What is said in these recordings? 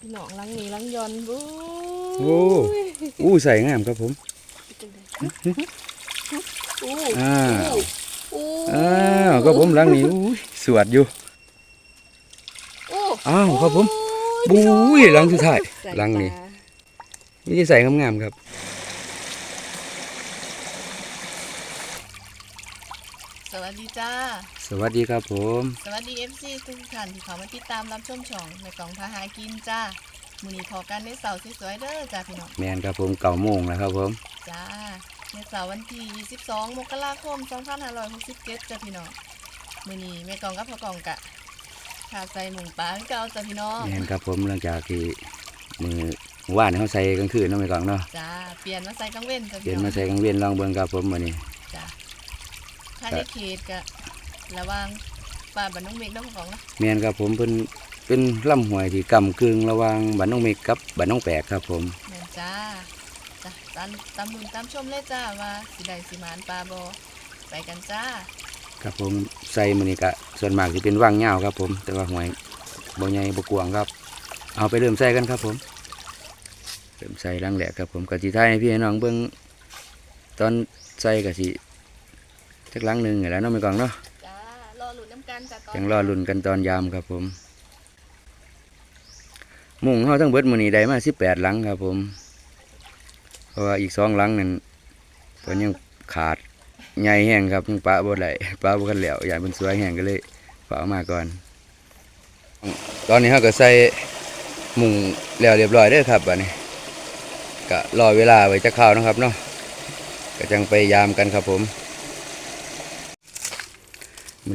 พี่น้องลังนี้ลังยอนบูโอ้อู้ใส่งามครับผมจังได๋อู้อ้าวอู้อ้าวครับผมหลังนี้อู้ยสวดอยู่อู้อ้าวครับผมโอ้ยบุ้ยหลังสุดท้ายใส่หลังนี้ตานี่จะใส่งามๆครับ สวัสดีจ้า สวัสดีครับผม สวัสดี FC ทุกท่านที่เข้ามาติดตามรับชมช่องในกล่องพาหากินจ้ามื้อนี้พอกันในเสาร์สวยๆเด้อจ้าพี่น้องแมนครับผมเก่าโมงแล้วครับผม จ้า ในเสาร์วันที่ 22 มกราคม 2567จ้าพี่น้องมื้อนี้แม่กองกับพ่อกองกะขาใส่หมูปลาคือเก่าจ้าพี่น้องแมนครับผมหลังจากที่มือว่านเขาใส่กลางคืนเนาะไม่กลางเนาะ จ้า เปลี่ยนมาใส่กลางเว้นจ้าเปลี่พี่ยนน้อมางใส่กลางเวียนลองเบิ่งครับผมมื้อนี้จ้า ถ้าในเขตกะระหวังป่าบ้านน้องเมฆน้องของนะแมนครับผมเป็นเป็นลำห้วยที่กำกึ่งระหว่างบ้านน้องเมฆกับบ้านน้องแปกครับผมแม่นจ้าจ้าตามตามลุ้นตามชมเลยจ้าว่าสิได้สิหมานปลาบ่ไปกันจ้าครับผมใส่มื้อนี้ก็ส่วนมากสิเป็นว่างยาวครับผม แต่ว่าห้วยบ่ใหญ่บ่กว้างครับ เอาไปเริ่มใส่กันครับผมเริ่มใส่ลังแหลกครับผมก็สิทายให้พี่ให้น้องเบิ่งตอนใส่ก็ สิจักลังหนึงนี่แหล้วเนาะไม่กลางเนาะจ้ารอลุ้นน้ำกันจ้าตอนยังรอลุ้นกันตอนยามครับผม มุงเฮาทั้งเบิดมื้อนี้ได้มา18หลังครับผม เพราะว่าอีก2หลังนั่นเพิ่นยังขาดใหญ่แห้งครับยังปะบ่ได้ปะบ่กันแล้วอย่างเพิ่นสวยแห้งก็เลยฝากเอามาก่อน ตอนนี้เฮาก็ใส่มุงแล้วเรียบร้อยเด้อครับบัดนี้ก็รอเวลาไว้จะเข้าวนะครับเนาะก็จังไปยามกันครับผม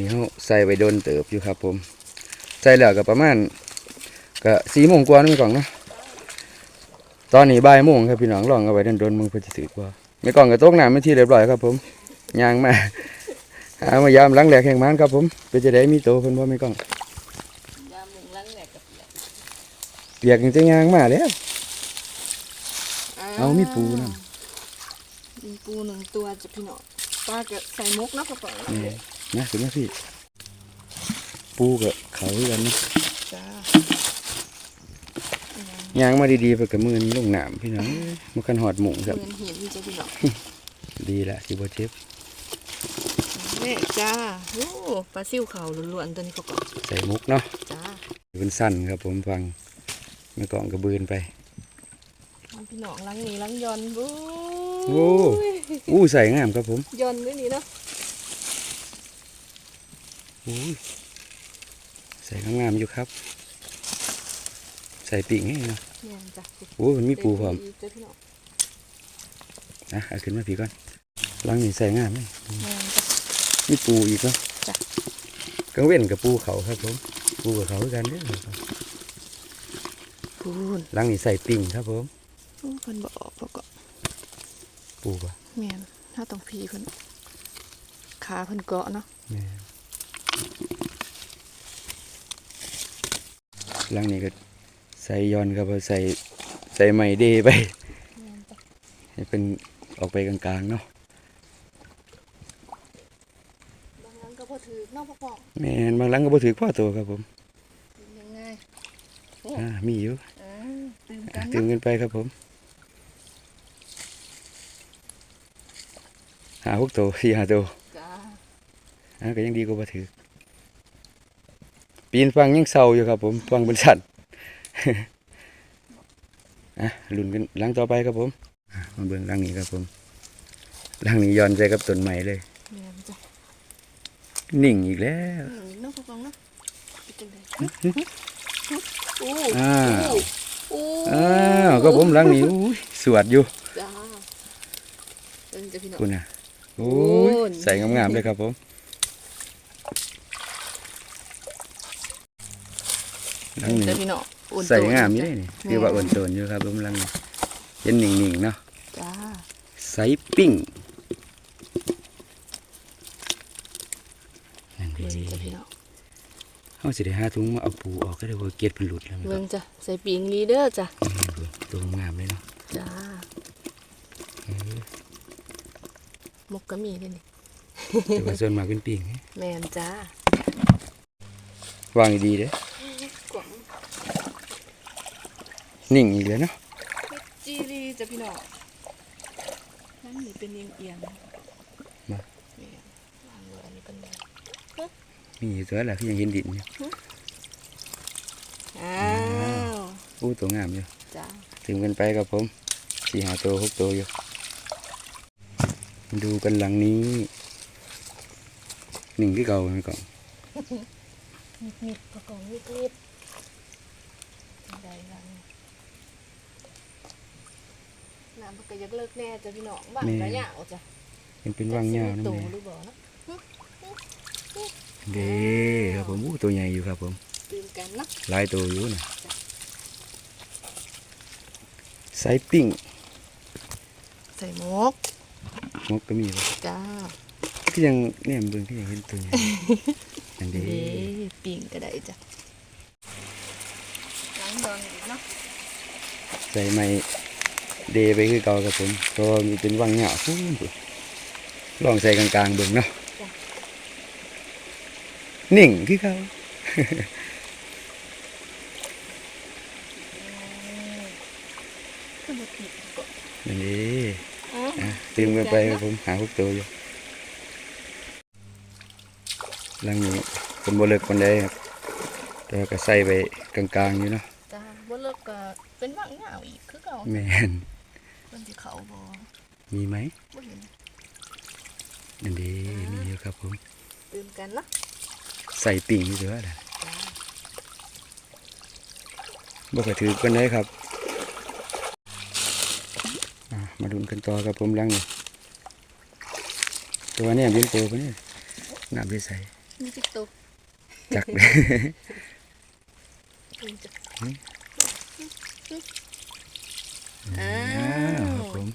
นี้เฮาใส่ไปโดนเติบอยู่ครับผม ใส่แล้วก็ประมาณก็สี่โมงกว่านี่ก่อนนะตอนนี้บ่ายโมงครับพี่น้องลองเอาไว้โดนๆมึงเพิ่นสิถือกว่าไม่ก่อนก็ตกน้ำเป็นที่เรียบร้อยครับผมยางมาหามายามหลังแหลกแห่งมันครับผมเป็นจะได้มีโตเพิ่นบ่ไม่ก่อนยามหนึ่งลังแหลกกับเปียกเปียกจังจะยางมาแล้วเอามีปูนมีปูหนึ่งตัวจ้ะพี่น้องปลาก็ใส่มุกนะพ่อปอง นาะนี่นะขึ้นมาพี่ ปูกับเขาคือกันนะจ้าย่างมาดีๆไปกับมือนี้ลงน้ำพี่น้องมันคันหอดหมุงครับเหมือนเห็นจ้ะพี่น้องดีละสิบ่เจ็บนี่จ้าโอ้ปลาซิ่วขาวล้วนๆตัวนี้พ่อปองใส่มุกเนาะจ้าเป็นสั้นครับผมฟังไม่กล่องกระบืนไปเอาพี่น้องลังนี้ลังยอนบูโอ้อู้ใส่งามครับผมยอนด้วยนี่เนาะ อู้ยใส่งามๆอยู่ครับ ใส่ปิ่งให้เนาะเนี่ยจ้ะโอ้ยมันมีปูพร้อมจ้ะพี่น้องนะเอาขึ้นมาพี่ก่อนลังนี่ใส่งามไหมเนี่ยจ้ะมีปูอีกเนาะจ้ะกังเว้นกับปูเขาครับผมปูกับเขาคือกันเด้อครับพูนลังนี่ใส่ปิ่งครับผมโอ้เพิ่นบ่ออกพ่อก็ปูปะแม่นถ้าต้องพีเพิ่นขาเพิ่นเกาะเนาะ แม่ลังนี่ก็ใส่ย้อนครับใส่ใส่ไม้เดไปแม่นจ้ะให้เป็นออกไปกลางๆเนาะบางครั้งก็บ่ถือเนาะพ่อปองแม่นบางหลังก็บ่ถือพ่อตัวครับผมยังไงอ่ามีอยู่อ่าตื่นอ่ากันตื่นเนาะกันไปครับผมหาหกตัวสี่หาตัวจ้าอ่าก็ยังดีกว่าบ่ถือ ปีนฟังยังเศร้าอยู่ครับ ผมฟังเป็นสัตว์อะลุ้นกันหลังต่อไปครับผมอะมาเบิ่งหลังนี้ครับผมหลังนี้ย้อนใจกับต้นไม้เลยแม่นจ้ะนิ่งอีกแล้วอืมเนาะพ่อปองเนาะเป็นจังไดโอ้อ้าวโอ้อ้าวก็ผมหลังนี้อุ้ยสวดอยู่จ้าเอิ้นจ้ะพี่น้องคุณน่ะโอ้ยโอ้ยใส่งามๆเลยครับผม หลังจ้ะนี้พี่น้องอุ่นใส่โตงามอยู่จ้ะเลยนี่คือว่าอ่อนโตนอยู่ครับผมหลังนี้เห็นนิ่งๆเนาะจ้าใส่ปิ้งนั่นเบิ่งดีจ้ะพี่น้องเขาสิได้หาถุงมาเอาปูออกก็ได้ว่าเกล็ดเป็นหลุดแล้วมันเบิ่ก็งจ้ะใส่ปีงลีเดอร์จ้ะตัวงามเลยเนาะจ้ามกก็มีเลยนี่แต่ว่าส่วนมากเป็นปิ้งแมนจ้าวางดีๆเด้อก วาง นิ่งอีกแล้วเนาะเฮ็ดจีรีจ้ะพี่น้องนั่นนี่เป็นเอียงเอียงๆมานี่วางไว้อันนี้เป็นมีอยู่ตัวแหละพี่ยังเห็นดินอยู่อ้าวอู้ตัวงามอยู่จ้าถึงกันไปครับผมสี่หาตัวหกตัวอยู่ดูกันหลังนี้หนึ่งที่เก่าไหมก่อนนิดนิดประกอบนิดนิดได้แล้ว น้ำมันก็ยักเลิกแน่จ้ะพี่น้องบ้างระยะเอาจ้ะเป็นเป็นว่างยาวนะโตแม่หรือบ่เนาะเด้ครับผมอู้ตัวใหญ่อยู่ครับผมตื่นกันเนาะหลายตัวอยู่นะไซปิ้งใส่หมกมกก็มีบ่จ้าที่ยังเนี่ยเบิ่งที่ยังเห็นตัวใหญ่ อันเด้เด้ปิ่งก็ได้จ้ะล้างดอนอีกเนาะใส่ไม้ เดไปคือเก่าครับผมก็มีเป็นว่างยาวฟู้ลองใส่กลางๆเบิ่งเนาะนิ่งคือเก่าขึ้นมาผิดก่อนอันนี้อ๋ออะตื่มกันไปครับผมหาพวกตัวอยู่หลังนี้เป็นบ่เลิกคนใดครับแต่ว่าก็ใส่ไปกลางๆอยู่เนาะจ้าบ่เลิกก็เป็นว่างเหงาอีกคือเก่าแม่นมันสิ เขาบ่มีไหมบ่เห็นอันนี้มีอยู่ครับผมตื่นกันเนาะใส่ปิ่งอยู่เด้อล่ะจ้าบ่ก็ถือกันได้ครับอะมาดูกันต่อครับผมหลังนี้ตัวเนี้เป็นตัวปะเนี่ยน้ำไปใส่มีติ๊กตกจักเลยตื่นจ้ะอ้าอ้าวครับ ผม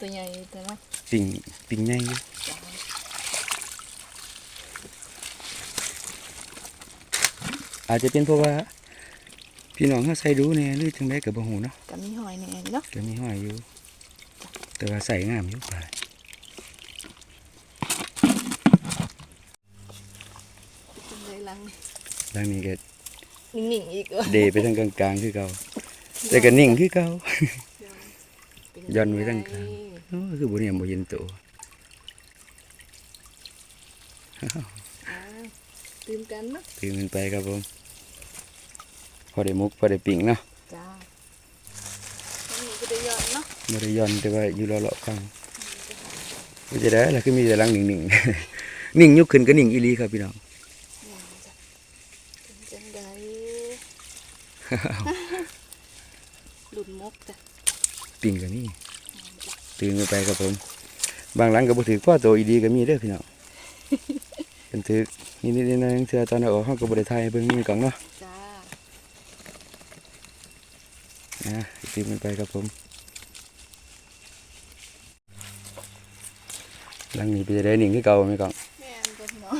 ตัวใหญ่แต่เนาะปิ่งปิ่งใหญ่อยู่จ้าอาจจะเป็นเพราะว่า พี่น้องเขาใส่ดูแน่หรือจังไดก็บ่ฮู้เนาะก็มีหอยแหน่นี่เนาะก็มีห้อยอยู่ แต่ว่าใส่งามอยู่ป่าเป็นเลยลังหลังนี้ก็นิ่งๆอีกเออเดไปทางกลางๆคือเก่าแต่ก็นิ่งคือเก่าเป็น ย้อนไว้ตั้งกลางโอ้คือบ่เนี่ยบ่เห็นตัวอ่าตื่นกันเนาะตื่นมันไปครับผมพอได้มุกพอได้ปิ่งเนาะจ้าอันนี้ก็ได้ย้อนเนาะบ่ได้ย้อนแต่ว่าอยู่เลาะๆฟังมันจะได้ล่ะคือมีแต่หลังนิ่งๆนิ่งยกขึ้นก็นิ่งอีหลีครับพี่น้องนี่จ้ะเป็นจังไดหลุดมกจ้ะ ปิ่งก็มีตื่นกันไปครับผม บางหลังก็บ่ถือพ่อโตอีดีก็มีเด้อพี่น้องเป็นถือนิดๆหน่อยๆเทื่อตอนเอาออกเฮาก็บ่ได้ถ่ายให้เบิ่งมีกล่องเนาะจ้านะตื่นกันไปครับผม หลังนี้ไปจะได้นิ่งคือเก่าไหมกล่องแม่นจ้ะพี่น้อง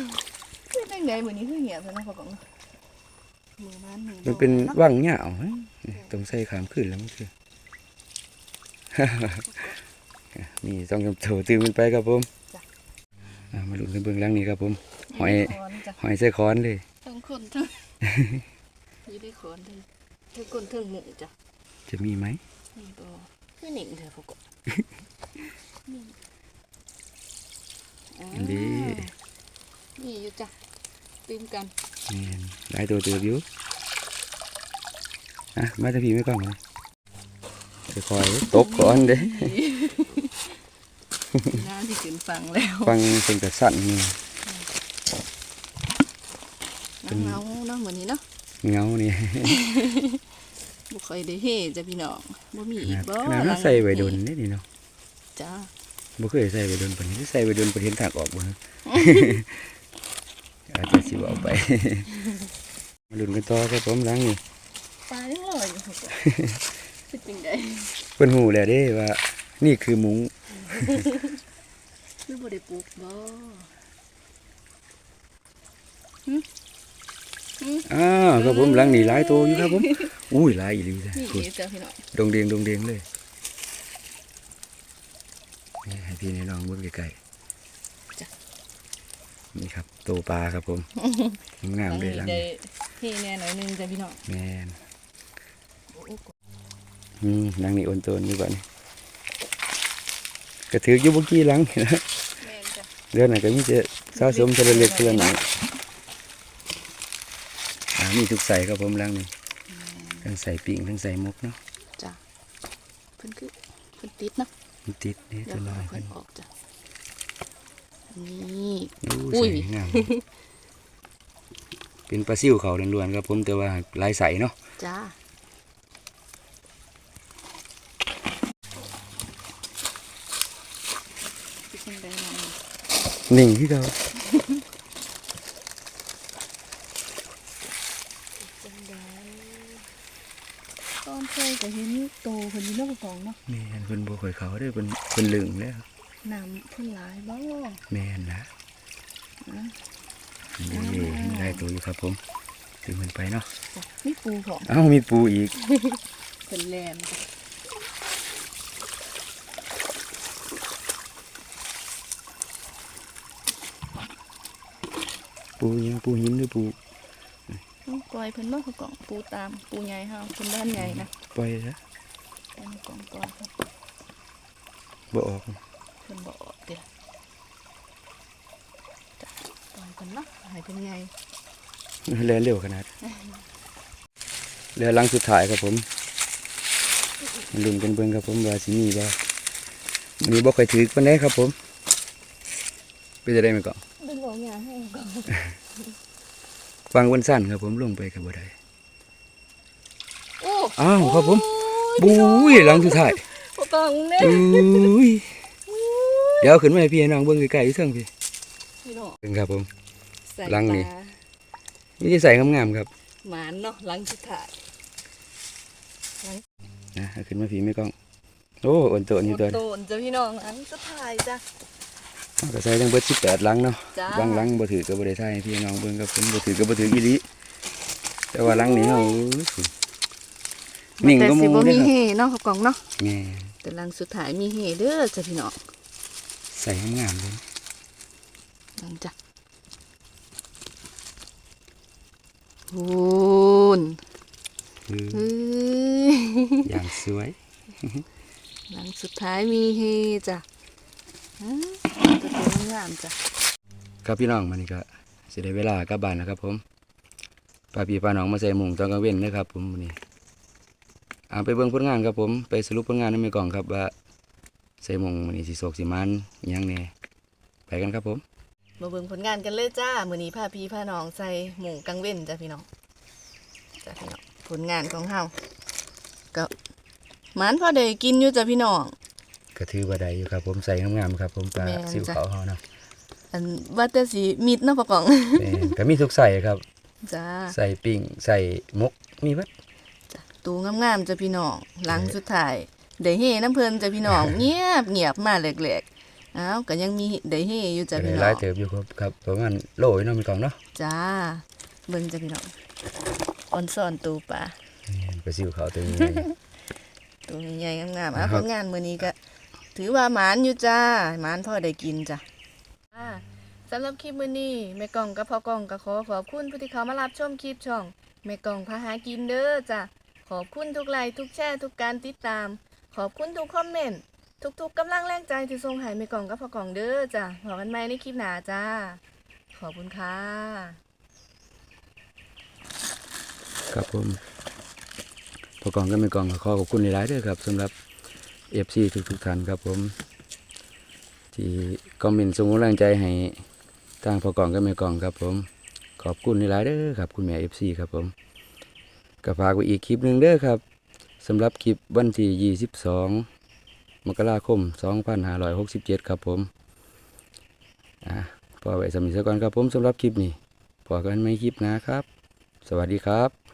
เป็นจังไดมื้อนี้คือเหี่ยวซะเนาะพ่อกองเนาะมือมันมือมันเป็นเนาะว่างเหงาเฮ้ยต้องใส่ขามขึ้นแล้วมันคือ มีต้องจำโถตื่นมันไปครับผมอะมาลุ้นกันเบื้องหลังนี้ครับผม หอยคอนจ้ะหอยใส่ค้อนเลยทั้งคนทั้งอยู่ได้คอนเลยทั้งคนทั้งหมูจ้ะจะมีไหมนี่บ่คือหนิงเถอะพ่อกองนี่อ่าอันนี้นี่อยู่จ้ะตื่นกันแม่นหลายตัวเตือบอยู่อะมาถ้าพี่ไม่กล้องเลย ค่อยๆตกก่อนเด้น้าที่ขึ้นฟังแล้วฟังเป็นกระสั่นนี่เงาๆเนาะเหมือนนี้เนาะเงานี่บ่ค่อยได้เฮ่จ้ะพี่น้องบ่มีขอีกนาดบ่ขนาดเราใส่ไว้โดนนี่นี่เนาะจ้าบ่เคยใส่ไว้โดนปานนี้ใส่ไว้โดนประเทศทางออกบ่ฮะอาจจะสิบอกไปมาลุ้นกันต่อครับผมหลังนี่ปลายังลอยอยู่ พ่อกองคือจังไดเพิ่นฮู้แล้วเด้ว่า นี่คือมุ้งคือบ่ได้ปลูกบ่อ้าวครับผมหลังนี่หลายตัวอยู่ครับผม อุ้ยหลายอีหลีจ้ะนี่คุณจ้ะพี่น้องดงเดียงดงเดียงเลยนี่ให้พี่น้องเบิ่งใกล้ๆนี่ครับตัวปลาครับผมงามเลยหลังได้นี้เฮ่แน่หน่อยหนึงจ้ะพี่น้องแม่น โอ้โหอืมหลังนี่โอนโตนอยู่ก่อนนี่ก็ถืออยู่บ่กี่หลังนะแม่นจ้ะเดือนไหนก็มีแต่สะสมเทละเล็กเทละน้อยอ่ามีทุกใส่ครับผมหลังนี่ทั้งใส่ปิ้งทั้งใส่มกเนาะจ้ะเพิ่นคือเพิ่นติดเนาะมันติดนี่เดี๋ตัยววน้อยเพิ่เพิ่นนออกจ้ะนี่โอ้อุ้ยใส่งามเป็นปลาซิ่วเขาล้วนๆครับผมแต่ว่าลายใสเนาะจ้าพี่เป็นได้ไหม นิ่งที่เขาจังได้ตอนเคยก็เห็นโตเพิ่นอยู่นอกกองเนาะแม่นเพิ่นบ่ค่อยเขาเด้อเพิ่นเพิ่นลึงแล้วน้ำเพิ่นหลายบ่แม่นนะนะนี่ได้ตัวอยู่ครับผมถึงมันไปเนาะจ้ะมีปูของเอ้ามีปูอีกเพิ่นแลน ปูยังปูหินหรือปูต้องปล่อยเพิ่นบ่เขากล่องปูตามปูใหญ่เฮาเพิ่นด้านใหญ่นะปล่อยซะปล่อยในกล่องปล่อยเพิ่นบ่ออกเพิ่นบ่ออกเด้อจ้ะปล่อยเพิ่นเนาะให้เพิ่นใหญ่แล่นเร็วขนาดเรือลังสุดท้ายครับผมมาลุ้นกันเบิ่งครับผมว่าสิมีบ่วันนี้บ่ค่อยถือปานใดครับผมเป็นจะได้ไหมก่อน ฟังวันสั้นครับผมลงไปกับบ่ได้โอ้อ้าวครับผมโอ้บุ้ยหลังสุดท้ายบ่ต้องเด้อุ้ยเดี๋ยวขึ้นมาให้พี่ให้น้องเบิ่งใกล้ๆอยู่เทิงพี่พี่น้องเบิ่งครับผมใส่หลังนี่ตามีที่ใส่งามๆครับหมานเนาะหลังสุดท้ายนะเอาขึ้นมาพี่ไม่กล้องโอ้อ่อนโตนอยู่ตัวโตนจ้ะพี่น้องหลังสุดท้ายจ้ะเอา ก็ใส่ทั้งเบิด18หลังเนาะจ้าบางหลังบ่ถือก็บ่ได้ถ่ายให้พี่น้องเบิ่งครับผมบ่ถือก็บ่ถืออีหลีแต่ว่าหลังนี้เฮานิ่งแต่ก็หสิมู่บ่เด้มีอคเฮรับเนาะเขากล่องเนาะแม่แต่หลังสุดท้ายมีเฮเด้อจ้ะพี่น้องใส่งามๆเลยนั่นจ้ะโอ้นคือเฮ้ยอย่างสวยหลังสุดท้ายมีเฮจ้ะอ่า ตัวตัวงามๆจ้ะครับพี่น้องมันนี่ก็สิได้เวลากลับบ้านแล้วครับ ผมป้าพี่ป้าน้องมาใส่หมุงตอนกลางเว้นนะครับ ผมมื้อนี้อ่าไปเบิ่งผลงานครับผมไปสรุปผลงานในมือกล่องครับว่าใส่หมุงมื้อนี้สิโศกสิมันอิหยังแหน่ไปกันครับผม มาเบิ่งผลงานกันเลยจ้ามื้อนี้พาพี่พาน้องใส่หมูกังเว้นจ้ะพี่น้องจ้ะพี่น้องผลงานของเฮาก็หมันพอได้กินอยู่จ้ะพี่น้อง ก็ถือว่าได้อยู่ครับ ผมใส่งามๆครับ ผมปลาแม่นซิวจ้ะเขาวเฮาเนาะอันว่าแต่สิมิดเนาะปะกองแม่นก็มีทุกใส่ครับจ้าใส่ปิ้งใส่มกมีเบิดจ้ะตูงามๆจ้ะพี่น้องหลังสุดท้ายได้เฮน้ำเพิ่นจ้ะพี่น้องเงียบเงียบมาแหลกๆอ้าวก็ยังมีได้เฮอยู่จ้ะก็พี่ได้น้หอลายงเติบอยู่ครับครับประมาณโลอยู่เนาะมีกล่องเนาะจ้าเบิ่งจ้ะพี่น้องอ่อนซ่อนตูปลาแม่นปลาซิวเขาวตัวนี้ตัวใหญ่ๆงามๆอะนะคผรับลงานมื้อนี้ก็ ถือว่าหมานอยู่จ้าหมานพอได้กินจ้ะอ่าสำหรับคลิปมื้อนี้แม่กองกับพ่อกองก็ขอขอบคุณผู้ที่เขามารับชมคลิปช่องแม่กองพาหากินเด้อจ้ะขอบคุณทุกไลค์ทุกแชร์ทุกการติดตาม ขอบคุณทุกคอมเมนต์ทุกๆกำลังแรงใจที่ส่งให้แม่กองกับพ่อกองเด้อจ้ะพบกันใหม่ในคลิปหน้าจ้า ขอบคุณค่ะครับผมพอกล่องก็มีกล่องก็ขอขอบคุณหลายๆด้วยครับสำหรับ เอฟซีทุกๆท่านครับผม ที่คอมเมนต์ส่งกำลังใจให้ทางพอกองก็มีกองครับผม ขอบคุณหลายเด้อครับ คุณแม่เอฟซีครับผมก็ฝากไว้อีกคลิปหนึ่งเด้อครับสำหรับคลิปวันที่ 22 มกราคม 2567 ครับผมอะพอไว้สำหรับก่อนครับผมสำหรับคลิปนี้พอกันไม่คลิปนะครับ สวัสดีครับ